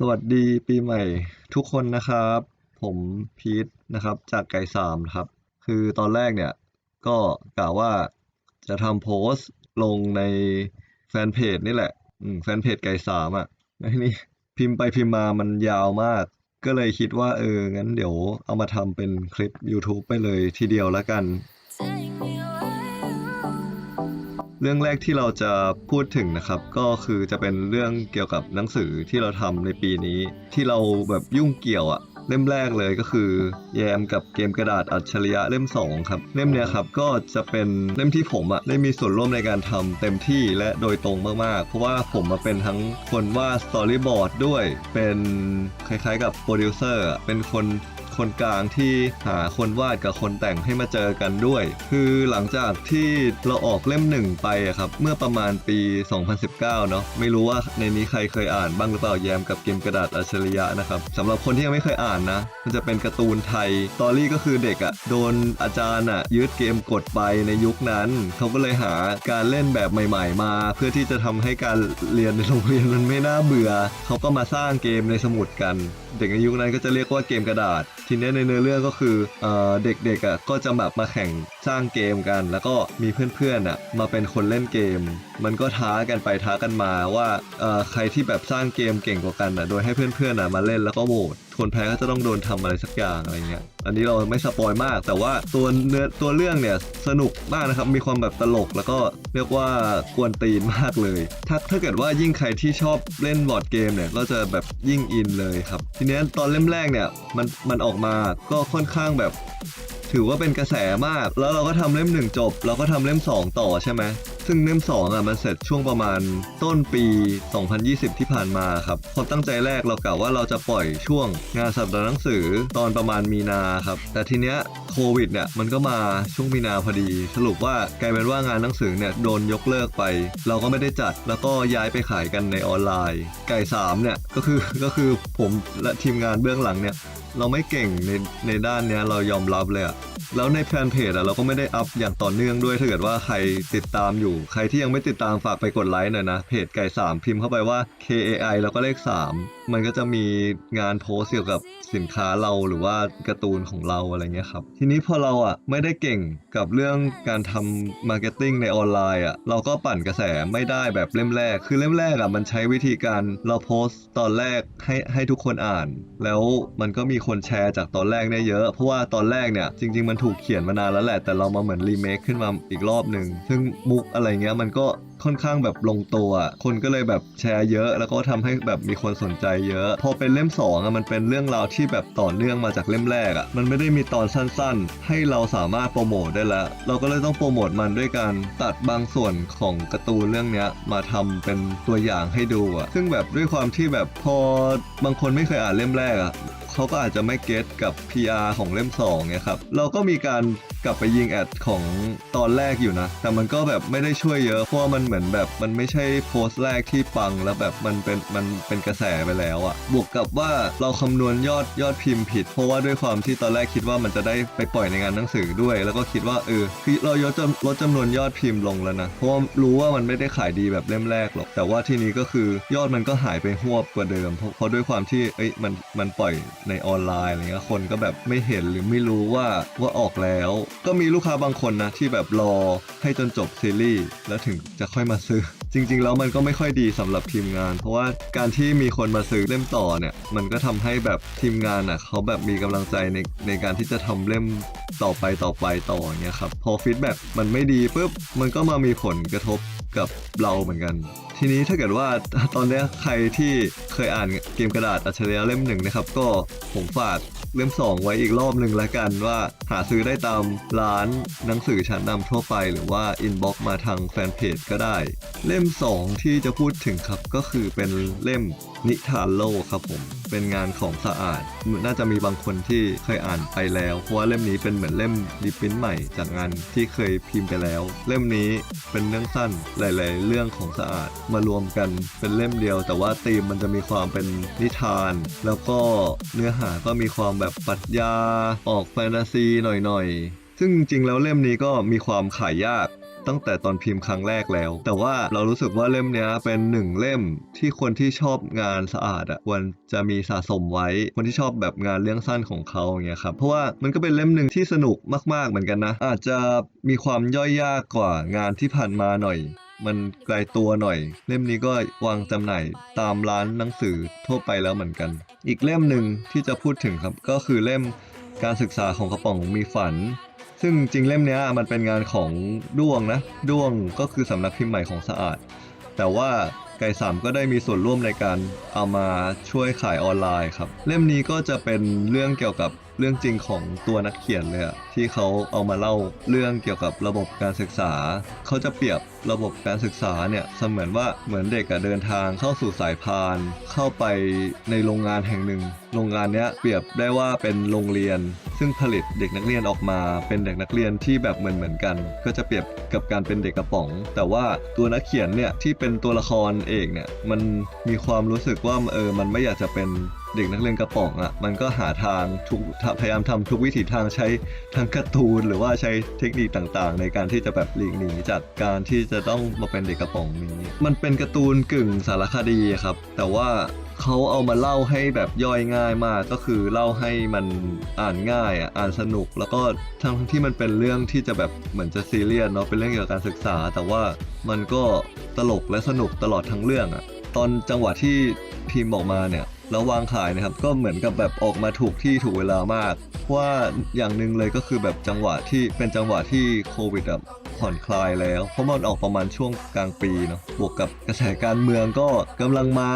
สวัสดีปีใหม่ทุกคนนะครับ ผมพีทนะครับ จากไก่สามครับ คือตอนแรกเนี่ย ก็กะว่าจะทำโพสต์ลงในแฟนเพจนี่แหละแฟนเพจไก่สามอะแล้วทีนี้พิมพ์ไปพิมพ์มามันยาวมาก ก็เลยคิดว่าเออ งั้นเดี๋ยวเอามาทำเป็นคลิป YouTube ไปเลยทีเดียวแล้วกัน รื่องแรกที่เราจะพูดถึงนะครับ ก็คือจะเป็นเรื่องเกี่ยวกับหนังสือที่เราทำในปีนี้ ที่เราแบบยุ่งเกี่ยวอะเล่มแรกเลยก็คือ แยมกับเกมกระดาษอัจฉริยะเล่ม 2 ครับ เล่มเนี้ยครับก็จะเป็นเล่มที่ผมอะได้มีส่วนร่วมในการทำเต็มที่และโดยตรงมากๆ เพราะว่าผมมาเป็นทั้งคนวาดสตอรี่บอร์ดด้วย เป็นคล้ายๆกับโปรดิวเซอร์เป็นคน คนกลางที่หาคนวาดกับคนแต่งให้มาเจอกันด้วย คือหลังจากที่เราออกเล่มหนึ่งไปอะครับเมื่อประมาณปี 2019 เนาะไม่รู้ว่าในนี้ใครเคยอ่านบ้างหรือเปล่าแยมกับเกมกระดาษอัจฉริยะนะครับสำหรับคนที่ยังไม่เคยอ่านนะ มันจะเป็นการ์ตูนไทยตอรี่ก็คือเด็กอะโดนอาจารย์อะยึดเกมกดไปในยุคนั้น เขาก็เลยหาการเล่นแบบใหม่ ๆ มา เพื่อที่จะทำให้การเรียนในโรงเรียนมันไม่น่าเบื่อ เขาก็มาสร้างเกมในสมุดกัน เด็กในยุคนั้นก็จะเรียกว่าเกมกระดาษทีนี้ในเนื้อเรื่องก็คือเอ่อเด็กๆอะก็จะแบบมาแข่ง สร้างเกมกัน แล้วก็มีเพื่อนๆอะมาเป็นคนเล่นเกม มันก็ท้ากันไปท้ากันมาว่าเอ่อใครที่แบบสร้างเกมเก่งกว่ากันอะโดยให้เพื่อนๆอะมาเล่นแล้วก็โหวตคนแพ้ก็จะต้องโดนทำอะไรสักอย่างอะไรเงี้ย อันนี้เราไม่สปอยมาก แต่ว่าตัวเนื้อตัวเรื่องเนี่ยสนุกมากนะครับ มีความแบบตลกแล้วก็เรียกว่ากวนตีนมากเลย ถ้าถ้าเกิดว่ายิ่งใครที่ชอบเล่นบอร์ดเกมเนี่ยก็จะแบบยิ่งอินเลยครับ ทีนี้ตอนเล่มแรกเนี่ยมันมันออกมาก็ค่อนข้างแบบ ถือว่าเป็นกระแสมาก แล้วเราก็ทำเล่มหนึ่งจบ เราก็ทำเล่ม2ต่อใช่ไหม ซึ่งเล่ม2อะมันเสร็จช่วงประมาณต้นปี 2020 ที่ผ่านมาครับความตั้งใจแรกเรากะว่าเราจะปล่อยช่วงงานสัปดาห์หนังสือตอนประมาณมีนาครับแต่ทีเนี้ยโควิดเนี่ยมันก็มาช่วงมีนาพอดี สรุปว่ากลายเป็นว่างานหนังสือเนี่ยโดนยกเลิกไป เราก็ไม่ได้จัดแล้วก็ย้ายไปขายกันในออนไลน์ ไก่สามเนี่ยก็คือก็คือผมและทีมงานเบื้องหลังเนี่ยเราไม่เก่งในในด้านเนี้ยเรายอมรับเลยอะแล้วในแฟนเพจอะเราก็ไม่ได้อัพอย่างต่อเนื่องด้วยถ้าเกิดว่าใครติดตามอยู่ใครที่ยังไม่ติดตามฝากไปกดไลค์หน่อยนะ เพจไก่ 3 พิมพ์เข้าไปว่า KAI แล้วก็เลข 3 มันก็จะมีงานโพสเกี่ยวกับสินค้าเราหรือว่าการ์ตูนของเราอะไรเงี้ยครับ ทีนี้พอเราอะไม่ได้เก่งกับเรื่องการทำมาร์เก็ตติ้งในออนไลน์อะเราก็ปั่นกระแสไม่ได้แบบเล่มแรก คือเล่มแรกอะมันใช้วิธีการเราโพสต์ตอนแรกให้ให้ทุกคนอ่าน แล้วมันก็มีคนแชร์จากตอนแรกได้เยอะ เพราะว่าตอนแรกเนี่ยจริง ๆ มันถูกเขียนมานานแล้วแหละแต่เรามาเหมือนรีเมคขึ้นมาอีกรอบหนึ่งซึ่งมุกอะไรเงี้ยมันก็ ค่อนข้างแบบลงตัว คนก็เลยแบบแชร์เยอะ แล้วก็ทำให้แบบมีคนสนใจเยอะ พอเป็นเล่มสองอะมันเป็นเรื่องราวที่แบบต่อเนื่องมาจากเล่มแรกอะมันไม่ได้มีตอนสั้นๆ ให้เราสามารถโปรโมทได้แล้ว เราก็เลยต้องโปรโมทมันด้วยการตัดบางส่วนของการ์ตูนเรื่องเนี้ยมาทำเป็นตัวอย่างให้ดูอะซึ่งแบบด้วยความที่แบบพอบางคนไม่เคยอ่านเล่มแรกอะเขาก็อาจจะไม่เก็ตกับ PR ของเล่ม2เนี่ยครับเราก็มีการกลับไปยิงแอดของตอนแรกอยู่นะ แต่มันก็แบบไม่ได้ช่วยเยอะเพราะว่ามันเหมือนแบบมันไม่ใช่โพสต์แรกที่ปังแล้วแบบมันเป็นมันเป็นกระแสไปแล้วอะบวกกับว่าเราคำนวณยอดยอดพิมพ์ผิด เพราะว่าด้วยความที่ตอนแรกคิดว่ามันจะได้ไปปล่อยในงานหนังสือด้วย แล้วก็คิดว่าเออคือเราลดจำลดจำนวนยอดพิมพ์ลงแล้วนะเพราะว่ารู้ว่ามันไม่ได้ขายดีแบบเล่มแรกหรอกแต่ว่าที่นี้ก็คือยอดมันก็หายไปหวบกว่าเดิม เพราะเพราะด้วยความที่เอ้ยมันมันปล่อยในออนไลน์อะไรเงี้ยคนก็แบบไม่เห็นหรือไม่รู้ว่าว่าออกแล้ว ก็มีลูกค้าบางคนนะที่แบบรอให้จนจบซีรีส์แล้วถึงจะค่อยมาซื้อ จริง ๆ แล้วมันก็ไม่ค่อยดีสำหรับทีมงาน เพราะว่าการที่มีคนมาซื้อเล่มต่อเนี่ย มันก็ทำให้แบบทีมงานอะเขาแบบมีกำลังใจในในการที่จะทำเล่มต่อไปต่อไปต่อเงี้ยครับ พอฟีดแบ็มันไม่ดีปุ๊บมันก็มามีผลกระทบกับเราเหมือนกัน ทีนี้ถ้าเกิดว่าตอนนี้ใครที่เคยอ่านเกมกระดาษอัจฉริยะเล่มหนึ่งนะครับ ก็ผมฝาก เล่ม2ไว้อีกรอบหนึ่งแล้วกันว่าหาซื้อได้ตามร้านหนังสือชั้นนำทั่วไป หรือว่าอินบ็อกมาทางแฟนเพจก็ได้ เล่ม 2 ที่จะพูดถึงครับก็คือเป็นเล่มนิทานโลกครับผมเป็นงานของสะอาด น่าจะมีบางคนที่เคยอ่านไปแล้ว เพราะว่าเล่มนี้เป็นเหมือนเล่มรีพิมพ์ใหม่จากงานที่เคยพิมพ์ไปแล้ว เล่มนี้เป็นเรื่องสั้นหลาย ๆ เรื่องของสะอาดมารวมกันเป็นเล่มเดียว แต่ว่าธีมมันจะมีความเป็นนิทาน แล้วก็เนื้อหาก็มีความแบบปรัชญาออกแฟนตาซีหน่อยๆ ซึ่งจริงแล้วเล่มนี้ก็มีความขายยากตั้งแต่ตอนพิมพ์ครั้งแรกแล้ว แต่ว่าเรารู้สึกว่าเล่มนี้เป็นหนึ่งเล่มที่คนที่ชอบงานสะอาดอะควรจะมีสะสมไว้ คนที่ชอบแบบงานเรื่องสั้นของเขาอย่างเงี้ยครับ เพราะว่ามันก็เป็นเล่มหนึ่งที่สนุกมาก ๆเหมือนกันนะ อาจจะมีความย่อยยากกว่างานที่ผ่านมาหน่อย มันไกลตัวหน่อย เล่มนี้ก็วางจำหน่ายตามร้านหนังสือทั่วไปแล้วเหมือนกัน อีกเล่มหนึ่งที่จะพูดถึงครับก็คือเล่มการศึกษาของกระป๋องมีฝัน ซึ่งจริงเล่มนี้มันเป็นงานของด้วงนะด้วงก็คือสำนักพิมพ์ใหม่ของสะอาด แต่ว่าไก่สามก็ได้มีส่วนร่วมในการเอามาช่วยขายออนไลน์ครับ เล่มนี้ก็จะเป็นเรื่องเกี่ยวกับ เรื่องจริงของตัวนักเขียนเลยอะที่เขาเอามาเล่าเรื่องเกี่ยวกับระบบการศึกษา เขาจะเปรียบระบบการศึกษาเนี่ยเสมือนว่าเหมือนเด็กอะเดินทางเข้าสู่สายพาน เข้าไปในโรงงานแห่งหนึ่ง โรงงานเนี้ยเปรียบได้ว่าเป็นโรงเรียน ซึ่งผลิตเด็กนักเรียนออกมา เป็นเด็กนักเรียนที่แบบเหมือนเหมือนกัน ก็จะเปรียบกับการเป็นเด็กกระป๋อง แต่ว่าตัวนักเขียนเนี่ยที่เป็นตัวละครเอกเนี่ยมันมีความรู้สึกว่าเออมันไม่อยากจะเป็น เด็กนักเรียนกระป๋องอะ่ะมันก็หาทางทุกพยายามทำทุกวิถีทางใช้ทั้งการ์ตูนหรือว่าใช้เทคนิคต่างๆ ในการที่จะแบบหลีกหนีจากการที่จะต้องมาเป็นเด็กกระป๋องนี้ มันเป็นการ์ตูนกึ่งสารคดีครับ แต่ว่าเขาเอามาเล่าให้แบบย่อยง่ายมากก็คือเล่าให้มันอ่านง่ายอะอ่านสนุก แล้วก็ทั้งที่มันเป็นเรื่องที่จะแบบเหมือนจะซีเรียสเนาะเป็นเรื่องเกี่ยวกับการศึกษา แต่ว่ามันก็ตลกและสนุกตลอดทั้งเรื่องอะตอนจังหวะที่พิมพ์ออกมาเนี่ย แล้ววางขายนะครับ ก็เหมือนกับแบบออกมาถูกที่ถูกเวลามาก ว่าอย่างหนึ่งเลยก็คือแบบจังหวะที่เป็นจังหวะที่โควิดอะผ่อนคลายแล้ว เพราะมันออกประมาณช่วงกลางปีเนาะบวกกับกระแสการเมืองก็กำลังมา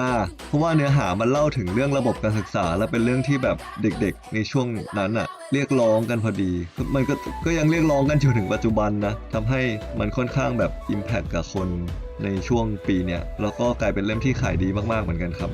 เพราะว่าเนื้อหามันเล่าถึงเรื่องระบบการศึกษา และเป็นเรื่องที่แบบเด็กๆ ในช่วงนั้นอะเรียกร้องกันพอดี มันก็ก็ยังเรียกร้องกันจนถึงปัจจุบันนะทำให้มันค่อนข้างแบบอิมแพคกับคนในช่วงปีเนี้ยแล้วก็กลายเป็นเล่มที่ขายดีมากๆเหมือนกันครับ